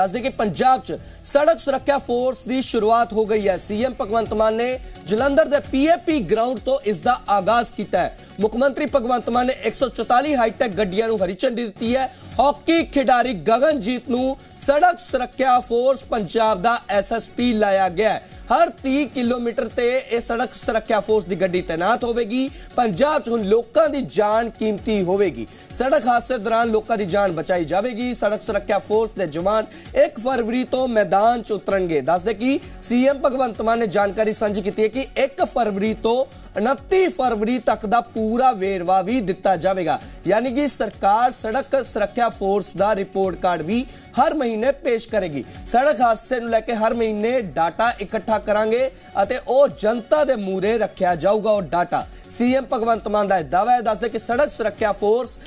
ਦੱਸਦੇ ਕਿ ਪੰਜਾਬ 'ਚ ਸੜਕ ਸੁਰੱਖਿਆ ਫੋਰਸ ਦੀ ਸ਼ੁਰੂਆਤ ਹੋ ਗਈ ਹੈ। ਸੀਐਮ ਭਗਵੰਤ ਮਾਨ ਨੇ ਜਲੰਧਰ ਦੇ ਪੀਏਪੀ ਗਰਾਊਂਡ ਤੋਂ ਇਸ ਦਾ ਆਗਾਜ਼ ਕੀਤਾ ਹੈ। ਮੁੱਖ ਮੰਤਰੀ ਭਗਵੰਤ ਮਾਨ ਨੇ 144 ਹਾਈਟੈਕ ਗੱਡੀਆਂ ਨੂੰ ਹਰੀ ਝੰਡੀ ਦਿੱਤੀ ਹੈ। ਹਾਕੀ ਖਿਡਾਰੀ ਗਗਨਜੀਤ ਨੂੰ ਸੜਕ ਸੁਰੱਖਿਆ ਫੋਰਸ ਪੰਜਾਬ ਦਾ ਐਸਐਸਪੀ ਲਾਇਆ ਗਿਆ ਹੈ। ਹਰ 30 ਕਿਲੋਮੀਟਰ ਤੇ ਇਹ ਸੜਕ ਸੁਰੱਖਿਆ ਫੋਰਸ ਦੀ ਗੱਡੀ ਤਾਇਨਾਤ ਹੋਵੇਗੀ। ਪੰਜਾਬ 'ਚ ਹੁਣ ਲੋਕਾਂ ਦੀ ਜਾਨ ਕੀਮਤੀ ਹੋਵੇਗੀ। ਸੜਕ ਹਾਦਸੇ ਦੌਰਾਨ ਲੋਕਾਂ ਦੀ ਜਾਨ ਬਚਾਈ ਜਾਵੇਗੀ। ਸੜਕ ਸੁਰੱਖਿਆ ਫੋਰਸ ਦੇ ਜਵਾਨ 1 ਫਰਵਰੀ ਤੋਂ ਮੈਦਾਨ 'ਚ ਉਤਰਨਗੇ। ਦੱਸਦੇ ਕਿ ਸੀਐਮ ਭਗਵੰਤ ਮਾਨ ਨੇ ਜਾਣਕਾਰੀ ਸਾਂਝੀ ਕੀਤੀ ਹੈ ਕਿ 1 ਫਰਵਰੀ ਤੋਂ 29 ਫਰਵਰੀ ਤੱਕ ਦਾ ਪੂਰਾ ਵੇਰਵਾ ਵੀ ਦਿੱਤਾ ਜਾਵੇਗਾ। ਯਾਨੀ ਕਿ ਸਰਕਾਰ ਸੜਕ ਸੁਰੱਖਿਆ ਫੋਰਸ ਦਾ ਰਿਪੋਰਟ ਕਾਰਡ ਵੀ ਹਰ ਮਹੀਨੇ ਪੇਸ਼ ਕਰੇਗੀ। ਸੜਕ ਹਾਦਸੇ ਨੂੰ ਲੈ ਕੇ ਹਰ ਮਹੀਨੇ ਡਾਟਾ ਇਕੱਠਾ ਕਰਾਂਗੇ ਅਤੇ ਉਹ ਜਨਤਾ ਦੇ ਮੂਹਰੇ ਰੱਖਿਆ ਜਾਊਗਾ ਉਹ ਡਾਟਾ। ਸੀਐਮ ਭਗਵੰਤ ਮਾਨ ਦਾ ਇਹ ਦਾਅਵਾ ਹੈ, ਦੱਸਦੇ ਕਿ ਸੜਕ ਸੁਰੱਖਿਆ ਫੋਰਸ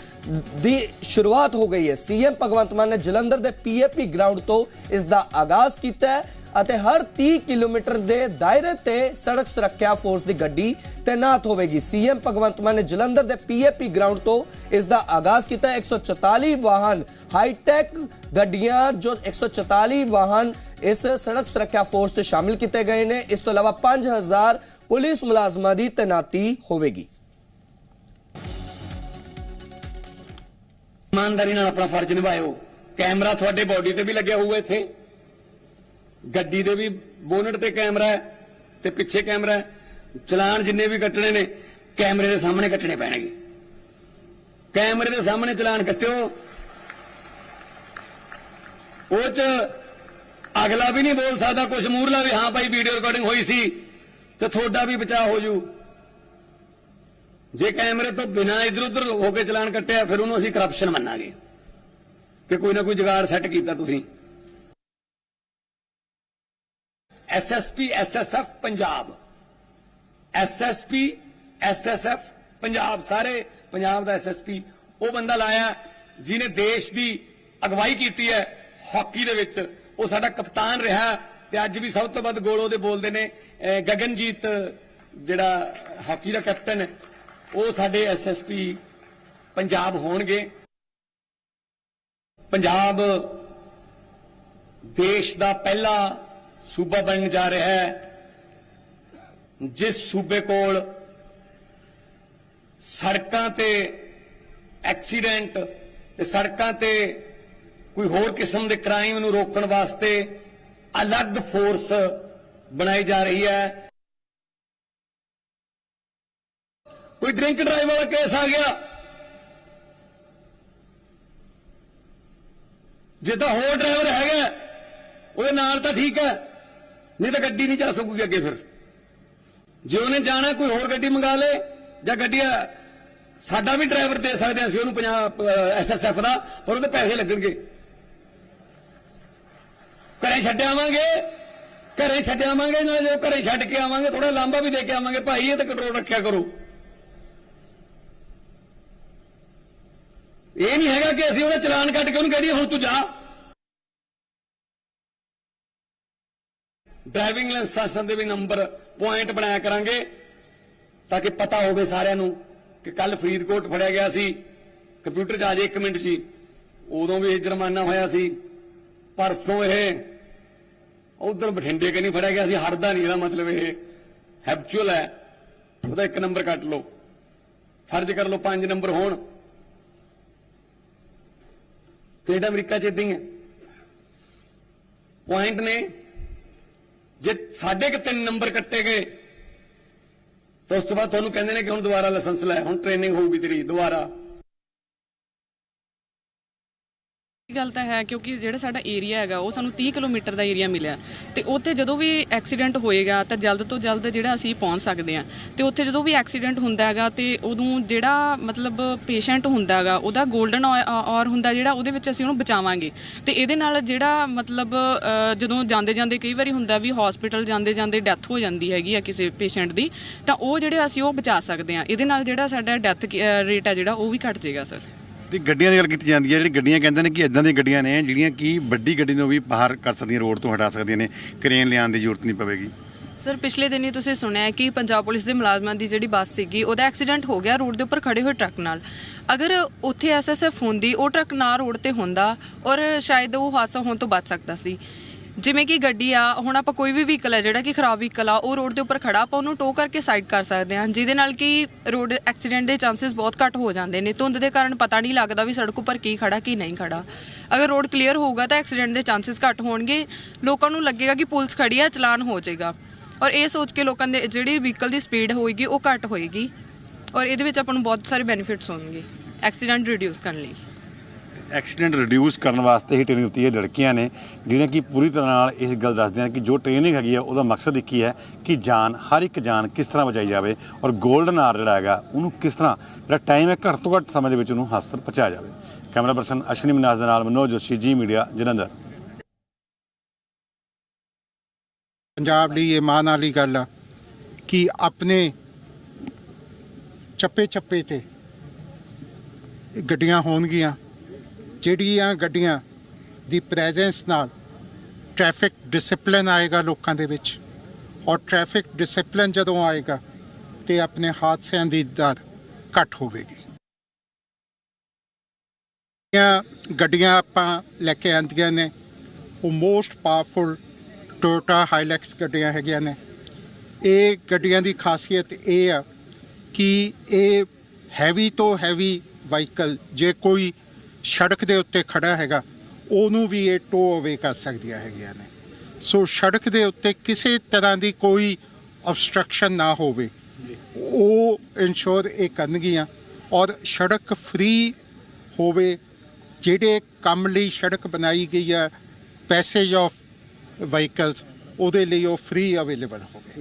ਦੀ ਸ਼ੁਰੂਆਤ ਹੋ ਗਈ ਹੈ। ਸੀਐਮ ਭਗਵੰਤ ਮਾਨ ਨੇ ਜਲੰਧਰ ਦੇ ਪੀਏਪੀ ਗਰਾਊਂਡ ਤੋਂ ਇਸ ਦਾ ਆਗਾਜ਼ ਕੀਤਾ ਹੈ। ਅਤੇ ਹਰ 30 ਕਿਲੋਮੀਟਰ ਦੇ ਦਾਇਰੇ ਤੇ ਸੜਕ ਸੁਰੱਖਿਆ ਫੋਰਸ ਦੀ ਗੱਡੀ ਤਾਇਨਾਤ ਹੋਵੇਗੀ। ਸੀਐਮ ਭਗਵੰਤ ਮਾਨ ਨੇ ਜਲੰਧਰ ਦੇ ਪੀਏਪੀ ਗਰਾਊਂਡ ਤੋਂ ਇਸ ਦਾ ਆਗਾਜ਼ ਕੀਤਾ। 144 ਵਾਹਨ ਹਾਈਟੈਕ ਗੱਡੀਆਂ ਜੋ 144 ਵਾਹਨ ਇਸ ਸੜਕ ਸੁਰੱਖਿਆ ਫੋਰਸ 'ਚ ਸ਼ਾਮਿਲ ਕੀਤੇ ਗਏ ਨੇ। ਇਸ ਤੋਂ ਇਲਾਵਾ 5000 ਪੁਲਿਸ ਮੁਲਾਜ਼ਮਾਂ ਦੀ ਤਾਇਨਾਤੀ ਹੋਵੇਗੀ। ਇਮਾਨਦਾਰੀ ਨਾਲ ਆਪਣਾ ਫਰਜ਼ ਨਿਭਾਇਓ। ਕੈਮਰਾ ਤੁਹਾਡੇ ਬਾਡੀ ਤੇ ਵੀ ਲੱਗਿਆ ਹੋਊਗਾ ਇੱਥੇ। ਗੱਡੀ ਦੇ ਵੀ ਬੋਨਟ ਤੇ ਕੈਮਰਾ ਹੈ ਤੇ ਪਿੱਛੇ ਕੈਮਰਾ ਹੈ। ਚਲਾਨ ਜਿੰਨੇ ਵੀ ਕੱਟਣੇ ਨੇ, ਕੈਮਰੇ ਦੇ ਸਾਹਮਣੇ ਕੱਟਣੇ ਪੈਣਗੇ। ਕੈਮਰੇ ਦੇ ਸਾਹਮਣੇ ਚਲਾਨ ਕੱਟਿਓ। ਉਹ ਚ ਅਗਲਾ ਵੀ ਨਹੀਂ ਬੋਲ ਸਕਦਾ ਕੁਝ ਮੂਰਲਾ ਵੀ, ਹਾਂ ਭਾਈ ਵੀਡੀਓ ਰਿਕਾਰਡਿੰਗ ਹੋਈ ਸੀ, ਤੇ ਤੁਹਾਡਾ ਵੀ ਬਚਾਅ ਹੋ ਜੂ। ਜੇ ਕੈਮਰੇ ਤੋਂ ਬਿਨਾਂ ਇਧਰ ਉਧਰ ਹੋ ਕੇ ਚਲਾਨ ਕੱਟਿਆ, ਫਿਰ ਉਹਨੂੰ ਅਸੀਂ ਕਰਪਸ਼ਨ ਮੰਨਾਂਗੇ। ਕਿ ਕੋਈ ਨਾ ਕੋਈ ਜੁਗਾੜ ਸੈੱਟ ਕੀਤਾ ਤੁਸੀਂ। SSP SSF Punjab. SSP SSF Punjab. ਸਾਰੇ ਪੰਜਾਬ ਦਾ ਐਸਐਸਪੀ ਉਹ ਬੰਦਾ ਲਾਇਆ, ਜਿਹਨੇ ਦੇਸ਼ ਦੀ ਅਗਵਾਈ ਕੀਤੀ ਹੈ ਹਾਕੀ ਦੇ ਵਿੱਚ। ਉਹ ਸਾਡਾ ਕਪਤਾਨ ਰਿਹਾ ਤੇ ਅੱਜ ਵੀ ਸਭ ਤੋਂ ਵੱਧ ਗੋਲ ਉਹਦੇ ਬੋਲਦੇ ਨੇ ਗਗਨਜੀਤ, ਜਿਹੜਾ ਹਾਕੀ ਦਾ ਕੈਪਟਨ ਉਹ ਸਾਡੇ ਐਸਐਸਪੀ ਪੰਜਾਬ ਹੋਣਗੇ। ਪੰਜਾਬ ਦੇਸ਼ ਦਾ ਪਹਿਲਾ ਸੂਬਾ ਬਣਨ ਜਾ ਰਿਹਾ ਹੈ। ਜਿਸ ਸੂਬੇ ਕੋਲ ਸੜਕਾਂ ਤੇ ਐਕਸੀਡੈਂਟ ਤੇ ਸੜਕਾਂ ਤੇ ਕੋਈ ਹੋਰ ਕਿਸਮ ਦੇ ਕ੍ਰਾਈਮ ਨੂੰ ਰੋਕਣ ਵਾਸਤੇ ਅਲੱਗ ਫੋਰਸ ਬਣਾਈ ਜਾ ਰਹੀ ਹੈ। ਕੋਈ ਡਰਿੰਕ ਡਰਾਈਵ ਵਾਲਾ ਕੇਸ ਆ ਗਿਆ। ਜੇ ਤਾਂ ਹੋਰ ਡਰਾਈਵਰ ਹੈਗਾ, ਉਹਦੇ ਨਾਲ ਤਾਂ ਠੀਕ ਹੈ। ਨਹੀਂ ਤਾਂ ਗੱਡੀ ਨਹੀਂ ਜਾ ਸਕੂਗੀ ਅੱਗੇ ਫਿਰ। ਜੇ ਉਹਨੇ ਜਾਣਾ, ਕੋਈ ਹੋਰ ਗੱਡੀ ਮੰਗਾ ਲੇ, ਜਾਂ ਗੱਡੀ ਸਾਡਾ ਵੀ ਡਰਾਈਵਰ ਦੇ ਸਕਦੇ ਹਾਂ ਅਸੀਂ ਉਹਨੂੰ ਪੰਜਾਬ ਐਸਐਸਐਫ ਦਾ, ਪਰ ਉਹਦੇ ਪੈਸੇ ਲੱਗਣਗੇ। ਘਰੇ ਛੱਡ ਆਵਾਂਗੇ, ਘਰੇ ਛੱਡ ਆਵਾਂਗੇ, ਨਾਲ ਜਦੋਂ ਘਰੇ ਛੱਡ ਕੇ ਆਵਾਂਗੇ ਥੋੜਾ ਲਾਂਬਾ ਵੀ ਦੇ ਕੇ ਆਵਾਂਗੇ, ਭਾਈ ਇਹ ਤਾਂ ਕੰਟਰੋਲ ਰੱਖਿਆ ਕਰੋ। ਇਹ ਨਹੀਂ ਹੈਗਾ ਕਿ ਅਸੀਂ ਉਹਦਾ ਚਲਾਨ ਕੱਟ ਕੇ ਉਹਨੂੰ ਕਹਿ ਦਈਏ, ਹੁਣ ਤੂੰ ਜਾ। ਡਰਾਈਵਿੰਗ ਲਾਇਸੈਂਸ ਦੇ ਵੀ ਨੰਬਰ ਪੁਆਇੰਟ ਬਣਾਇਆ ਕਰਾਂਗੇ, ਤਾਂ ਕਿ ਪਤਾ ਹੋਵੇ ਸਾਰਿਆਂ ਨੂੰ ਕਿ ਕੱਲ ਫਰੀਦਕੋਟ ਫੜਿਆ ਗਿਆ ਸੀ। ਕੰਪਿਊਟਰ 'ਚ ਆ ਜੇ 1 ਮਿੰਟ 'ਚ ਹੀ ਉਦੋਂ ਵੀ ਇਹ ਜੁਰਮਾਨਾ ਹੋਇਆ ਸੀ। ਪਰਸੋਂ ਇਹ ਉਧਰ ਬਠਿੰਡੇ ਕੇ ਨਹੀਂ ਫੜਿਆ ਗਿਆ ਸੀ। ਹਰਦਾ ਨਹੀਂ ਇਹਦਾ ਮਤਲਬ ਇਹ। ਹੈਬਚੁਅਲ ਹੈ। ਉਹਦਾ ਇੱਕ ਨੰਬਰ ਕੱਟ ਲਓ। ਫਰਜ਼ ਕਰ ਲਓ ਪੰਜ ਨੰਬਰ ਹੋਣ। ਕੈਨੇਡਾ ਅਮਰੀਕਾ ਚ ਇਦਾਂ ਹੀ ਹੈ? ਪੁਆਇੰਟ ਨੇ ਜੇ ਸਾਡੇ ਕਿ ਤਿੰਨ ਨੰਬਰ ਕੱਟੇ ਗਏ, ਤਾਂ ਉਸ ਤੋਂ ਬਾਅਦ ਤੁਹਾਨੂੰ ਕਹਿੰਦੇ ਨੇ ਕਿ ਹੁਣ ਦੁਬਾਰਾ ਲਾਇਸੈਂਸ ਲੈ, ਹੁਣ ਟ੍ਰੇਨਿੰਗ ਹੋਊਗੀ ਤੇਰੀ, ਦੁਬਾਰਾ। ਗੱਲ ਤਾਂ ਹੈ ਕਿਉਂਕਿ ਜਿਹੜਾ ਸਾਡਾ ਏਰੀਆ ਹੈਗਾ, ਉਹ ਸਾਨੂੰ 30 ਕਿਲੋਮੀਟਰ ਦਾ ਏਰੀਆ ਮਿਲਿਆ। ਤੇ ਉੱਥੇ ਜਦੋਂ ਵੀ ਐਕਸੀਡੈਂਟ ਹੋਏਗਾ, ਤਾਂ ਜਲਦ ਤੋਂ ਜਲਦ ਜਿਹੜਾ ਅਸੀਂ ਪਹੁੰਚ ਸਕਦੇ ਹਾਂ। ਤੇ ਉੱਥੇ ਜਦੋਂ ਵੀ ਐਕਸੀਡੈਂਟ ਹੁੰਦਾ ਹੈਗਾ, ਤੇ ਉਦੋਂ ਜਿਹੜਾ ਮਤਲਬ ਪੇਸ਼ੈਂਟ ਹੁੰਦਾ ਹੈਗਾ, ਉਹਦਾ 골ਡਨ ਔਰ ਹੁੰਦਾ ਜਿਹੜਾ, ਉਹਦੇ ਵਿੱਚ ਅਸੀਂ ਉਹਨੂੰ ਬਚਾਵਾਂਗੇ। ਤੇ ਇਹਦੇ ਨਾਲ ਜਿਹੜਾ ਮਤਲਬ ਜਦੋਂ ਜਾਂਦੇ ਜਾਂਦੇ ਕਈ ਵਾਰੀ ਹੁੰਦਾ ਵੀ ਹਸਪੀਟਲ ਜਾਂਦੇ ਜਾਂਦੇ ਡੈਥ ਹੋ ਜਾਂਦੀ ਹੈਗੀ ਆ ਕਿਸੇ ਪੇਸ਼ੈਂਟ ਦੀ, ਤਾਂ ਉਹ ਜਿਹੜੇ ਅਸੀਂ ਉਹ ਬਚਾ ਸਕਦੇ ਹਾਂ। ਇਹਦੇ ਨਾਲ ਜਿਹੜਾ ਸਾਡਾ ਡੈਥ ਰੇਟ ਆ ਜਿਹੜਾ, ਉਹ ਵੀ ਘਟ ਜਾਏਗਾ ਸਰ ਤੇ ਗੱਡੀਆਂ ਦੀ ਗੱਲ ਕੀਤੀ ਜਾਂਦੀ ਹੈ, ਜਿਹੜੀ ਗੱਡੀਆਂ ਕਹਿੰਦੇ ਨੇ ਕਿ ਇਦਾਂ ਦੀਆਂ ਗੱਡੀਆਂ ਨੇ ਜਿਹੜੀਆਂ ਕਿ ਵੱਡੀ ਗੱਡੀ ਨੂੰ ਵੀ ਬਾਹਰ ਕਰ ਸਕਦੀਆਂ, ਰੋਡ ਤੋਂ ਹਟਾ ਸਕਦੀਆਂ ਨੇ, ਕ੍ਰੇਨ ਲਿਆਉਣ ਦੀ ਜ਼ਰੂਰਤ ਨਹੀਂ ਪਵੇਗੀ। ਸਰ, ਪਿਛਲੇ ਦਿਨ ਹੀ ਤੁਸੀਂ ਸੁਣਿਆ ਕਿ ਪੰਜਾਬ ਪੁਲਿਸ ਦੇ ਮੁਲਾਜ਼ਮਾਂ ਦੀ ਜਿਹੜੀ ਬੱਸ ਸੀਗੀ, ਉਹਦਾ ਐਕਸੀਡੈਂਟ ਹੋ ਗਿਆ ਰੋਡ ਦੇ ਉੱਪਰ ਖੜੇ ਹੋਏ ਟਰੱਕ ਨਾਲ। ਅਗਰ ਉੱਥੇ ਐਸਐਸਐਫ ਹੁੰਦੀ, ਉਹ ਟਰੱਕ ਨਾ ਰੋਡ ਤੇ ਹੁੰਦਾ ਔਰ ਸ਼ਾਇਦ ਉਹ ਹਾਦਸਾ ਹੋਣ ਤੋਂ ਬਚ ਸਕਦਾ ਸੀ। ਜਿਵੇਂ ਕਿ ਗੱਡੀ ਆ, ਹੁਣ ਆਪਾਂ ਕੋਈ ਵੀ ਵਹੀਕਲ ਹੈ ਜਿਹੜਾ ਕਿ ਖਰਾਬ ਵਹੀਕਲ ਆ, ਉਹ ਰੋਡ ਦੇ ਉੱਪਰ ਖੜਾ, ਆਪਾਂ ਉਹਨੂੰ ਟੋ ਕਰਕੇ ਸਾਈਡ ਕਰ ਸਕਦੇ ਹਾਂ। ਜਿਹਦੇ ਨਾਲ ਕਿ ਰੋਡ ਐਕਸੀਡੈਂਟ ਦੇ ਚਾਂਸਸ ਬਹੁਤ ਘੱਟ ਹੋ ਜਾਂਦੇ ਨੇ। ਧੁੰਦ ਦੇ ਕਾਰਨ ਪਤਾ ਨਹੀਂ ਲੱਗਦਾ ਵੀ ਸੜਕ ਉੱਪਰ ਕੀ ਖੜਾ, ਕੀ ਨਹੀਂ ਖੜਾ। ਅਗਰ ਰੋਡ ਕਲੀਅਰ ਹੋਊਗਾ ਤਾਂ ਐਕਸੀਡੈਂਟ ਦੇ ਚਾਂਸਸ ਘੱਟ ਹੋਣਗੇ। ਲੋਕਾਂ ਨੂੰ ਲੱਗੇਗਾ ਕਿ ਪੁਲਿਸ ਖੜੀ ਆ, ਚਲਾਨ ਹੋ ਜਾਏਗਾ। ਔਰ ਇਹ ਸੋਚ ਕੇ ਲੋਕਾਂ ਦੇ, ਜਿਹੜੀ ਵਹੀਕਲ ਦੀ ਸਪੀਡ ਹੋਏਗੀ, ਉਹ ਘੱਟ ਹੋਏਗੀ। ਔਰ ਇਹਦੇ ਵਿੱਚ ਆਪਾਂ ਨੂੰ ਬਹੁਤ ਸਾਰੇ ਬੈਨੀਫਿਟਸ ਹੋਣਗੇ। ਐਕਸੀਡੈਂਟ ਰਿਡਿਊਸ ਕਰਨ ਲਈ। ਐਕਸੀਡੈਂਟ ਰਿਡਿਊਸ ਕਰਨ ਵਾਸਤੇ ਹੀ ਟ੍ਰੇਨਿੰਗ ਦਿੱਤੀ ਹੈ ਲੜਕੀਆਂ ਨੇ, ਜਿਹੜੀਆਂ ਕਿ ਪੂਰੀ ਤਰ੍ਹਾਂ ਨਾਲ ਇਸ ਗੱਲ ਦੱਸਦੇ ਹਨ ਕਿ ਜੋ ਟ੍ਰੇਨਿੰਗ ਹੈਗੀ ਆ ਉਹਦਾ ਮਕਸਦ ਇੱਕ ਹੀ ਹੈ ਕਿ ਜਾਨ, ਹਰ ਇੱਕ ਜਾਨ ਕਿਸ ਤਰ੍ਹਾਂ ਬਚਾਈ ਜਾਵੇ ਔਰ 골ਡਨ ਆਰ ਜਿਹੜਾ ਹੈਗਾ, ਉਹਨੂੰ ਕਿਸ ਤਰ੍ਹਾਂ, ਜਿਹੜਾ ਟਾਈਮ ਹੈ ਘੱਟ ਤੋਂ ਘੱਟ ਸਮੇਂ ਦੇ ਵਿੱਚ ਉਹਨੂੰ ਹਾਸਲ ਪਹੁੰਚਾਇਆ ਜਾਵੇ। ਕੈਮਰਾ ਪਰਸਨ ਅਸ਼ਵਨੀ ਮਨਾਜ਼ ਦੇ ਨਾਲ ਮਨੋਜ ਜੋਸ਼ੀ ਜੀ ਮੀਡੀਆ ਜਲੰਧਰ। ਪੰਜਾਬ ਲਈ ਇਹ ਮਾਣ ਵਾਲੀ ਗੱਲ ਆ ਕਿ ਆਪਣੇ ਚੱਪੇ ਚੱਪੇ ਤੇ ਗੱਡੀਆਂ ਹੋਣਗੀਆਂ ਜਿਹੜੀਆਂ ਗੱਡੀਆਂ ਦੀ ਪ੍ਰੈਜ਼ੈਂਸ ਨਾਲ ਟ੍ਰੈਫਿਕ ਡਿਸਪਲਿਨ ਆਏਗਾ ਲੋਕਾਂ ਦੇ ਵਿੱਚ ਔਰ ਟ੍ਰੈਫਿਕ ਡਿਸਪਲਿਨ ਜਦੋਂ ਆਏਗਾ ਤੇ ਆਪਣੇ ਹਾਦਸਿਆਂ ਦੀ ਦਰ ਘੱਟ ਹੋਵੇਗੀ। ਇਹ ਗੱਡੀਆਂ ਆਪਾਂ ਲੈ ਕੇ ਆਂਦੀਆਂ ਨੇ, ਉਹ ਮੋਸਟ ਪਾਵਰਫੁਲ ਟੋਟਾ ਹਾਈਲੈਕਸ ਗੱਡੀਆਂ ਹੈਗੀਆਂ ਨੇ। ਇਹ ਗੱਡੀਆਂ ਦੀ ਖਾਸੀਅਤ ਇਹ ਆ ਕਿ ਇਹ ਹੈਵੀ ਤੋਂ ਹੈਵੀ ਵਾਹੀਕਲ ਜੇ ਕੋਈ ਸੜਕ ਦੇ ਉੱਤੇ ਖੜਾ ਹੈਗਾ ਉਹਨੂੰ ਵੀ ਇਹ ਟੋ ਅਵੇ ਕਰ ਸਕਦੀਆਂ ਹੈਗੀਆਂ ਨੇ। ਸੋ ਸੜਕ ਦੇ ਉੱਤੇ ਕਿਸੇ ਤਰ੍ਹਾਂ ਦੀ ਕੋਈ obstruction ਨਾ ਹੋਵੇ। ਉਹ ਇਨਸ਼ੋਰ ਇਹ ਕਰਨਗੀਆਂ ਔਰ ਸੜਕ ਫ੍ਰੀ ਹੋਵੇ ਜਿਹੜੇ ਕੰਮ ਲਈ ਸੜਕ ਬਣਾਈ ਗਈ ਹੈ ਪੈਸੇਜ ਆਫ ਵਹੀਕਲਸ ਉਹਦੇ ਲਈ ਉਹ ਫ੍ਰੀ ਅਵੇਲੇਬਲ ਹੋਵੇ।